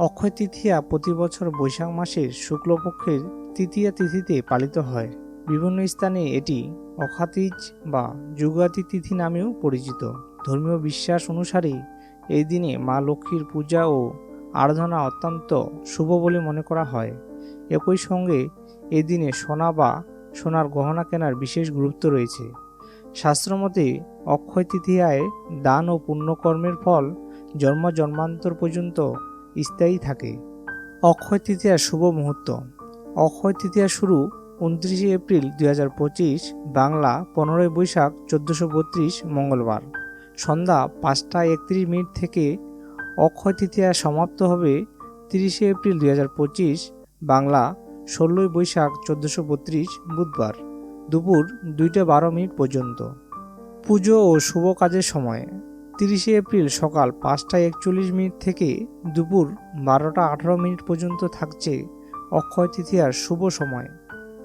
অক্ষয় তৃতীয়া প্রতি বছর বৈশাখ মাসের শুক্লপক্ষের তৃতীয়া তিথিতে পালিত হয়। বিভিন্ন স্থানে এটি অখাতিজ বা যুগাতি তিথি নামেও পরিচিত। ধর্মীয় বিশ্বাস অনুসারে এই দিনে মা লক্ষ্মীর পূজা ও আরাধনা অত্যন্ত শুভ বলে মনে করা হয়। একই সঙ্গে এই দিনে সোনা বা সোনার গহনা কেনার বিশেষ গুরুত্ব রয়েছে। শাস্ত্রমতে অক্ষয় তৃতীয়ায় দান ও পুণ্যকর্মের ফল জন্ম জন্মান্তর পর্যন্ত স্থায়ী থাকে। অক্ষয় তৃতীয়ার শুভ মুহূর্ত। অক্ষয় তৃতীয়া শুরু উনত্রিশে এপ্রিল দুই হাজার পঁচিশ, বাংলা পনেরোই বৈশাখ চোদ্দোশো বত্রিশ, মঙ্গলবার। সন্ধ্যা পাঁচটা একত্রিশ মিনিট থেকে অক্ষয় তৃতীয়া সমাপ্ত হবে তিরিশে এপ্রিল দুই হাজার পঁচিশ, বাংলা ষোলোই বৈশাখ চোদ্দোশো বত্রিশ, বুধবার। দুপুর দুইটা বারো মিনিট পর্যন্ত। পুজো ও শুভ কাজের সময়। তিরিশে এপ্রিল সকাল পাঁচটা একচল্লিশ মিনিট থেকে দুপুর বারোটা আঠারো মিনিট পর্যন্ত থাকছে অক্ষয় তৃতীয়ার শুভ সময়,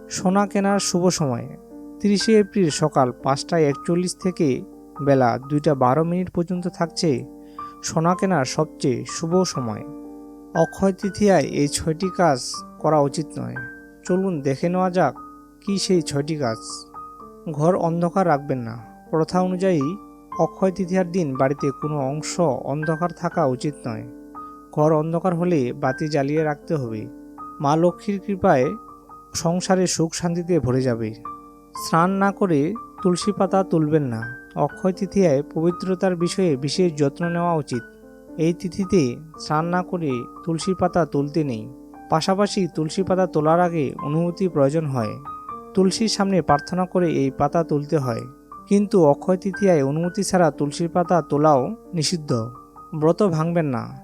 সোনা কেনার শুভ সময়। তিরিশে এপ্রিল সকাল পাঁচটা একচল্লিশ থেকে বেলা দুইটা বারো মিনিট পর্যন্ত থাকছে সোনা কেনার সবচেয়ে শুভ সময়। অক্ষয় তৃতীয়ায় এই ছয়টি কাজ করা উচিত নয়। চলুন দেখে নেওয়া যাক কি সেই ছয়টি কাজ। ঘর অন্ধকার রাখবেন না। প্রথা অনুযায়ী অক্ষয় তৃতীয়ার দিন বাড়িতে কোনো অংশ অন্ধকার থাকা উচিত নয়। ঘর অন্ধকার হলে বাতি জ্বালিয়ে রাখতে হবে। মা লক্ষ্মীর কৃপায় সংসারে সুখ শান্তিতে ভরে যাবে। স্নান না করে তুলসী পাতা তুলবেন না। অক্ষয় তৃতীয়ায় পবিত্রতার বিষয়ে বিশেষ যত্ন নেওয়া উচিত। এই তিথিতে স্নান না করে তুলসী পাতা তুলতে নেই। পাশাপাশি তুলসী পাতা তোলার আগে অনুমতি প্রয়োজন হয়। তুলসীর সামনে প্রার্থনা করে এই পাতা তুলতে হয়। কিন্তু অক্ষয় তৃতীয়ায় অনুমতি ছাড়া তুলসীর পাতা তোলাও নিষিদ্ধ। ব্রত ভাঙবেন না।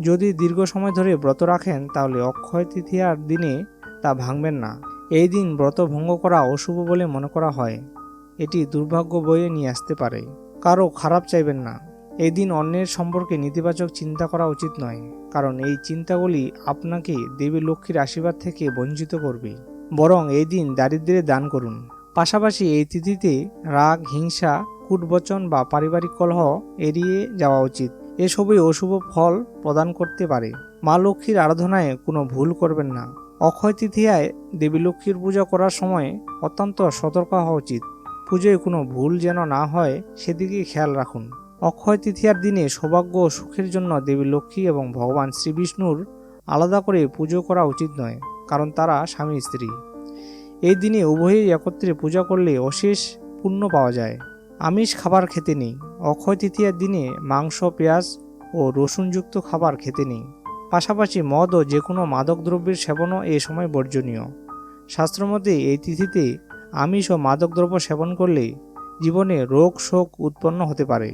যদি দীর্ঘ সময় ধরে ব্রত রাখেন, তাহলে অক্ষয় তৃতীয়ার দিনে তা ভাঙবেন না। এই দিন ব্রত ভঙ্গ করা অশুভ বলে মনে করা হয়। এটি দুর্ভাগ্য বয়ে নিয়ে আসতে পারে। কারও খারাপ চাইবেন না। এই দিন অন্যের সম্পর্কে নেতিবাচক চিন্তা করা উচিত নয়, কারণ এই চিন্তাগুলি আপনাকে দেবী লক্ষ্মীর আশীর্বাদ থেকে বঞ্চিত করবে। বরং এই দিন দারিদ্র্যে দান করুন। পাশাপাশি এই তিথিতে রাগ, হিংসা, কুটবচন বা পারিবারিক কলহ এড়িয়ে যাওয়া উচিত। এসবই অশুভ ফল প্রদান করতে পারে। মা লক্ষ্মীর আরাধনায় কোনো ভুল করবেন না। অক্ষয় তৃতীয়ায় দেবী লক্ষ্মীর পূজা করার সময় অত্যন্ত সতর্ক হওয়া উচিত। পুজোয় কোনো ভুল যেন না হয়, সেদিকে খেয়াল রাখুন। অক্ষয় তৃতীয়ার দিনে সৌভাগ্য ও সুখের জন্য দেবী লক্ষ্মী এবং ভগবান শ্রীবিষ্ণুর আলাদা করে পুজো করা উচিত নয়, কারণ তারা স্বামী স্ত্রী এই দিনে উভয়ই একত্রে পূজা করলে অশেষ পুণ্য পাওয়া যায়। আমিষ খাবার খেতে নেই। অক্ষয় তৃতীয়ার দিনে মাংস, পেঁয়াজ ও রসুনযুক্ত খাবার খেতে নেই। পাশাপাশি মদ ও যে কোনো মাদক দ্রব্যের সেবনও এ সময় বর্জনীয়। শাস্ত্রমতে এই তিথিতে আমিষ ও মাদকদ্রব্য সেবন করলে জীবনে রোগ শোক উৎপন্ন হতে পারে।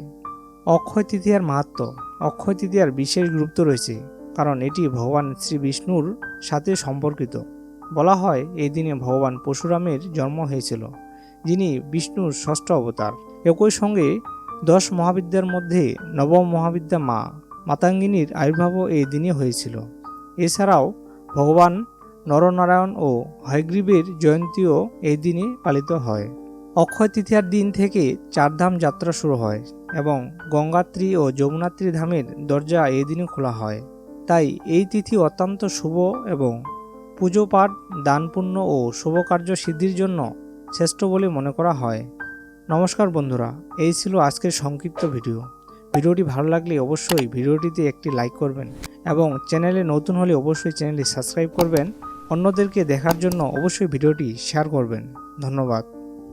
অক্ষয় তৃতীয়ার মাহাত্ম। অক্ষয় তৃতীয়ার বিশেষ গুরুত্ব রয়েছে, কারণ এটি ভগবান শ্রী বিষ্ণুর সাথে সম্পর্কিত। বলা হয়, এই দিনে ভগবান পরশুরামের জন্ম হয়েছিল, যিনি বিষ্ণুর ষষ্ঠ অবতার। একই সঙ্গে দশ মহাবিদ্যার মধ্যে নবম মহাবিদ্যা মা মাতাঙ্গিনীর আবির্ভাবও এই দিনে হয়েছিল। এছাড়াও ভগবান নরনারায়ণ ও হয়গ্রীবের জয়ন্তীও এই দিনে পালিত হয়। অক্ষয় তৃতীয়ার দিন থেকে চারধাম যাত্রা শুরু হয় এবং গঙ্গাত্রী ও যমুনাত্রী ধামের দরজা এই দিনে খোলা হয়। তাই এই তিথি অত্যন্ত শুভ এবং পুজো পাঠ দান পুণ্য ও শুভকার্য সিদ্ধির জন্য শ্রেষ্ঠ বলে মনে করা হয়। নমস্কার বন্ধুরা, এই ছিল আজকের সংক্ষিপ্ত ভিডিও। ভিডিওটি ভালো লাগলে অবশ্যই ভিডিওটিতে একটি লাইক করবেন এবং চ্যানেলে নতুন হলে অবশ্যই চ্যানেলটি সাবস্ক্রাইব করবেন। অন্যদেরকে দেখার জন্য অবশ্যই ভিডিওটি শেয়ার করবেন। ধন্যবাদ।